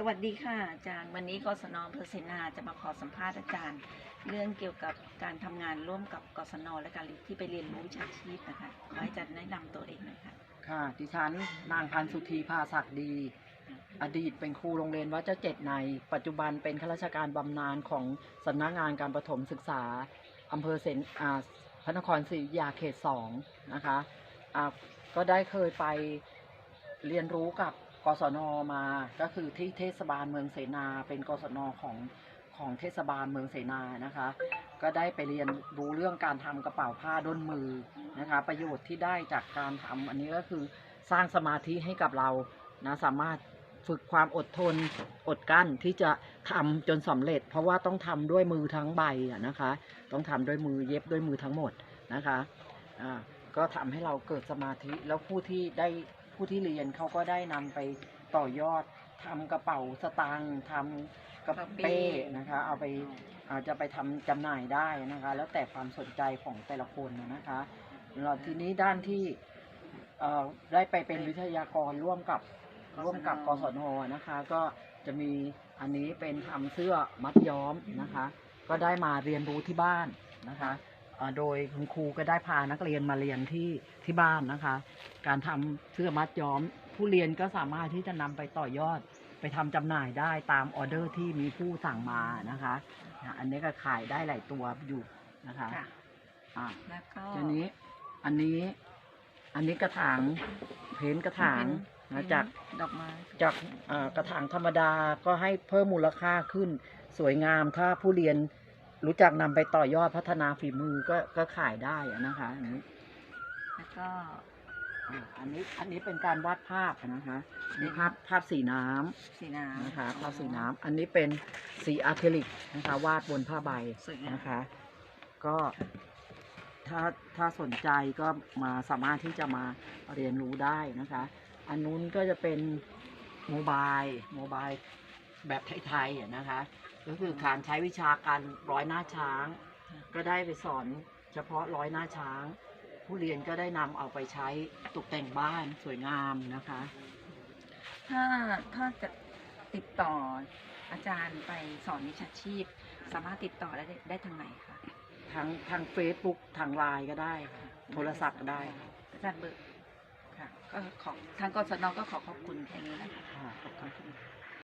สวัสดีค่ะอาจารย์วันนี้กศนอำเภอเสนาจะมาขอสัมภาษณ์อาจารย์ เรื่องเกี่ยวกับการทำงานร่วมกับกศนและการที่ไปเรียนรู้วิชาชีพนะคะขอให้อาจารย์แนะนำตัวเองหน่อยค่ะค่ะ ดิฉันนางพันธุ์สุธีภาศักดี อดีตเป็นครูโรงเรียนวัดเจ้าเจ็ดใน ปัจจุบันเป็นข้าราชการบำนาญของสำนักงานการประถมศึกษาอำเภอเสนอ่าพระนครศรีอยุธยาเขตสองนะคะอ่าก็ได้เคยไปเรียนรู้กับก ศนมาก็คือที่เทศบาลเมืองเสนา เป็นกศนของของเทศบาลเมืองเสนานะคะ ก็ได้ไปเรียนรู้เรื่องการทำกระเป๋าผ้าด้นมือนะคะ ประโยชน์ที่ได้จากการทำอันนี้ก็คือสร้างสมาธิให้กับเรานะสามารถฝึกความอดทนอดกั้นที่จะทำจนสำเร็จ เพราะว่าต้องทำด้วยมือทั้งใบนะคะ ต้องทำด้วยมือเย็บด้วยมือทั้งหมดนะคะอ่าก็ทำให้เราเกิดสมาธิแล้วผู้ที่ได้ ผู้ที่เรียนเขาก็ได้นำไปต่อยอดทำกระเป๋าสตางค์ทำกระเป้นะคะ เอาไปอาจจะไปทำจำหน่ายได้นะคะ แล้วแต่ความสนใจของแต่ละคนนะคะแล้วทีนี้ด้านที่เอ่อได้ไปเป็นวิทยากรร่วมกับร่วมกับกศนนะคะ ก็จะมีอันนี้เป็นทำเสื้อมัดย้อมนะคะ ก็ได้มาเรียนรู้ที่บ้านนะคะเอ่อ โดยคุณครูก็ได้พานักเรียนมาเรียนที่ที่บ้านนะคะ การทำเสื้อมัดย้อม ผู้เรียนก็สามารถที่จะนำไปต่อยอดไปทำจำหน่ายได้ตามออเดอร์ที่มีผู้สั่งมานะคะอะอันนี้ก็ขายได้หลายตัวอยู่นะคะค่ะอะแล้วก็ทีนี้อันนี้อันนี้กระถางเพ้นท์กระถางนะจากดอกไม้จากอ่ากระถางธรรมดาก็ให้เพิ่มมูลค่าขึ้นสวยงามถ้าผู้เรียน รู้จักนำไปต่อยอดพัฒนาฝีมือก็ก็ขายได้อะนะคะอันนี้แล้วก็อะอันนี้อันนี้เป็นการวาดภาพนะคะนี่ภาพภาพสีน้ำ สีน้ำนะคะภาพสีน้ำอันนี้เป็นสีอะคริลิกนะคะ วาดบนผ้าใบสวยงามนะคะ ก็ถ้าถ้าสนใจก็มาสามารถที่จะมาเรียนรู้ได้นะคะ อันนู้นก็จะเป็นโมบายโมบาย แบบไทยๆอะนะคะ ก็คือการใช้วิชาการร้อยหน้าช้าง ก็ได้ไปสอนเฉพาะร้อยหน้าช้าง ผู้เรียนก็ได้นำเอาไปใช้ตกแต่งบ้านสวยงามนะคะ ถ้าถ้าจะติดต่ออาจารย์ไปสอนวิชาชีพ สามารถติดต่อได้ได้ทางไหนคะทางทางเฟซบุ๊กทางไลน์ก็ได้ค่ะโทรศัพท์ก็ได้ค่ะอาจารย์เบิร์ค่ะก็ขอทางกศนก็ขอขอบคุณแค่นี้นะคะ ค่ะขอบคุณ